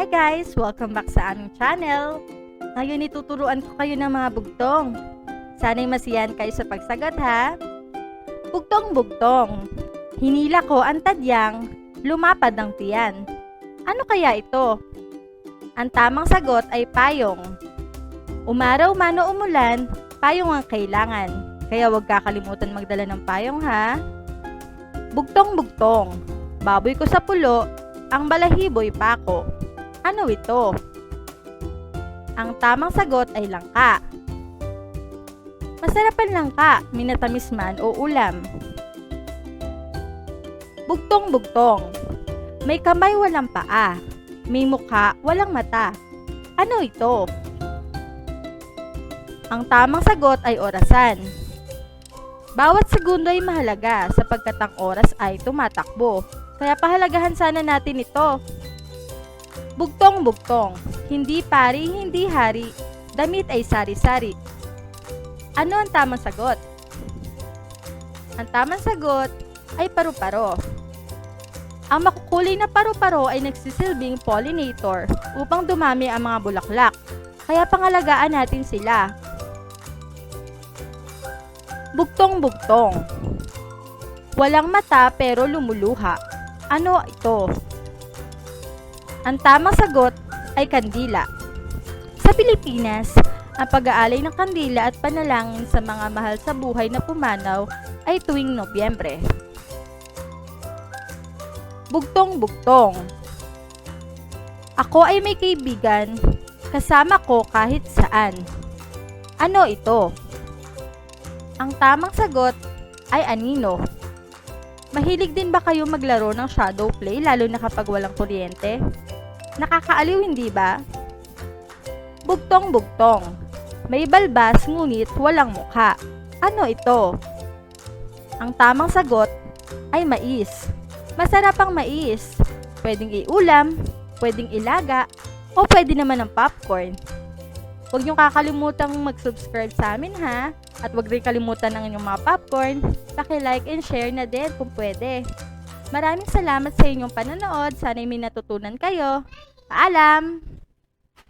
Hi guys! Welcome back sa aming channel. Ngayon ituturuan ko kayo ng mga bugtong. Sana'y masiyan kayo sa pagsagot ha. Bugtong-bugtong. Hinila ko ang tadyang, lumapad ang tiyan. Ano kaya ito? Ang tamang sagot ay payong. Umaraw man o umulan, payong ang kailangan. Kaya huwag kakalimutan magdala ng payong ha. Bugtong-bugtong. Baboy ko sa pulo, ang balahiboy pako. Ano ito? Ang tamang sagot ay langka. Masarap ang langka, minatamis man o ulam. Bugtong-bugtong. May kamay walang paa. May mukha walang mata. Ano ito? Ang tamang sagot ay orasan. Bawat segundo ay mahalaga sapagkat ang oras ay tumatakbo. Kaya pahalagahan sana natin ito. Bugtong-bugtong. Hindi pari, hindi hari. Damit ay sari-sari. Ano ang tamang sagot? Ang tamang sagot ay paru-paro. Ang makukulay na paru-paro ay nagsisilbing pollinator upang dumami ang mga bulaklak. Kaya pangalagaan natin sila. Bugtong-bugtong. Walang mata pero lumuluha. Ano ito? Ang tamang sagot ay kandila. Sa Pilipinas, ang pag-aalay ng kandila at panalangin sa mga mahal sa buhay na pumanaw ay tuwing Nobyembre. Bugtong-bugtong. Ako ay may kaibigan, kasama ko kahit saan. Ano ito? Ang tamang sagot ay anino. Mahilig din ba kayo maglaro ng shadow play lalo na kapag walang kuryente? Nakakaaliw hindi ba? Bugtong-bugtong. May balbas ngunit walang mukha. Ano ito? Ang tamang sagot ay mais. Masarap ang mais. Pwedeng iulam, pwedeng ilaga, o pwede naman ng popcorn. Huwag niyong kakalimutang mag-subscribe sa amin ha. At huwag rin kalimutan ng inyong mga popcorn. Paki-like and share na din kung pwede. Maraming salamat sa inyong panonood. Sana'y may natutunan kayo. Paalam!